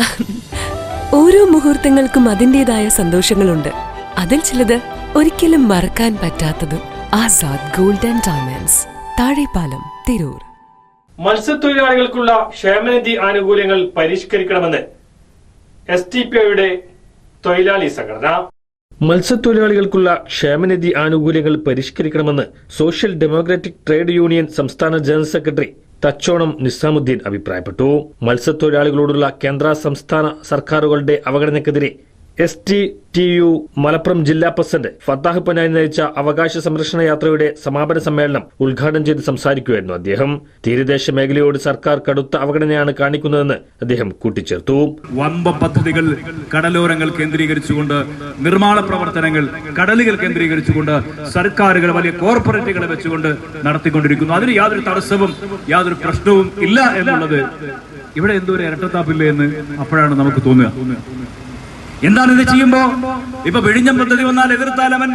ഓരോ മുഹൂർത്തങ്ങൾക്കും അതിന്റെതായ സന്തോഷങ്ങളുണ്ട്. അതിൽ ചിലത് ഒരിക്കലും മറക്കാൻ പറ്റാത്തതും Azad golden and diamonds Thazhepalam Tirur. മത്സ്യത്തൊഴിലാളികൾക്കുള്ള ക്ഷേമനിധി ആനുകൂല്യങ്ങൾ പരിഷ്കരിക്കണമെന്ന് എസ് ടി പി ഐയുടെ തൊഴിലാളി സംഘടന. മത്സ്യത്തൊഴിലാളികൾക്കുള്ള ക്ഷേമനിധി ആനുകൂല്യങ്ങൾ പരിഷ്കരിക്കണമെന്ന് സോഷ്യൽ ഡെമോക്രാറ്റിക് ട്രേഡ് യൂണിയൻ സംസ്ഥാന ജനറൽ സെക്രട്ടറി തച്ചോണം നിസാമുദ്ദീൻ അഭിപ്രായപ്പെട്ടു. മത്സ്യത്തൊഴിലാളികളോടുള്ള കേന്ദ്ര സംസ്ഥാന സർക്കാരുകളുടെ അവഗണനയ്ക്കെതിരെ S T T U Malappuram ജില്ലാ പ്രസിഡന്റ് ഫത്താഹ് പൊന്നാനി നയിച്ച അവകാശ സംരക്ഷണ യാത്രയുടെ സമാപന സമ്മേളനം ഉദ്ഘാടനം ചെയ്ത് സംസാരിക്കുകയായിരുന്നു അദ്ദേഹം. തീരദേശ മേഖലയോട് സർക്കാർ കടുത്ത അവഗണനയാണ് കാണിക്കുന്നതെന്ന് അദ്ദേഹം കൂട്ടിച്ചേർത്തു. വമ്പ പദ്ധതികൾ കടലോരങ്ങൾ കേന്ദ്രീകരിച്ചുകൊണ്ട് നിർമ്മാണ പ്രവർത്തനങ്ങൾ കടലുകൾ കേന്ദ്രീകരിച്ചുകൊണ്ട് സർക്കാരുകൾ വലിയ കോർപ്പറേറ്റുകളെ വെച്ചുകൊണ്ട് നടത്തിക്കൊണ്ടിരിക്കുന്നു. അതിന് യാതൊരു തടസ്സവും യാതൊരു പ്രശ്നവും ഇല്ല എന്നുള്ളത് ഇവിടെ എന്തോ ഒരു ഇരട്ടത്താപ്പില്ല എന്ന് അപ്പോഴാണ് നമുക്ക് തോന്നുക. എന്താണ് ഇത് ചെയ്യുമ്പോ? ഇപ്പൊ വിഴിഞ്ഞം പദ്ധതി വന്നാൽ എതിർത്താൽ അവൻ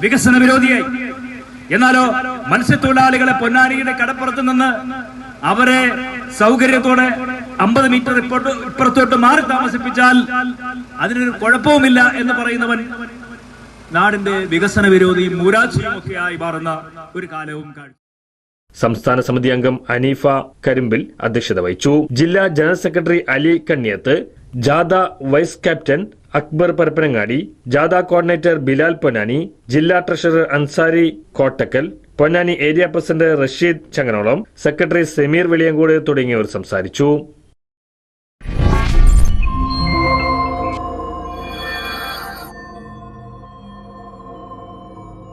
വികസന വിരോധിയായി. എന്നാലോ മത്സ്യത്തൊഴിലാളികളെ പൊന്നാനിയുടെ കടപ്പുറത്ത് നിന്ന് അവരെ സൗകര്യത്തോടെ അമ്പത് മീറ്റർ ഇപ്പോട്ട് ഇപ്പുറത്തോട്ട് മാറി താമസിപ്പിച്ചാൽ അതിനൊരു കുഴപ്പവുമില്ല എന്ന് പറയുന്നവൻ നാടിന്റെ വികസന വിരോധിയും മൂരാശിയും ഒക്കെയായി മാറുന്ന ഒരു കാലവും കാഴ്ച സംസ്ഥാന സമിതി അംഗം അനീഫ കരിമ്പിൽ അധ്യക്ഷത വഹിച്ചു. ജില്ലാ ജനറൽ സെക്രട്ടറി അലി കണ്ണിയത്ത് ജാഥ വൈസ് ക്യാപ്റ്റൻ അക്ബർ പരപ്പനങ്ങാടി ജാഥ കോർഡിനേറ്റർ ബിലാൽ പൊന്നാനി ജില്ലാ treasurer Ansari Kottakkal Ponnani area president Rasheed Changanolam secretary Sameer Veliyankode തുടങ്ങിയവർ സംസാരിച്ചു.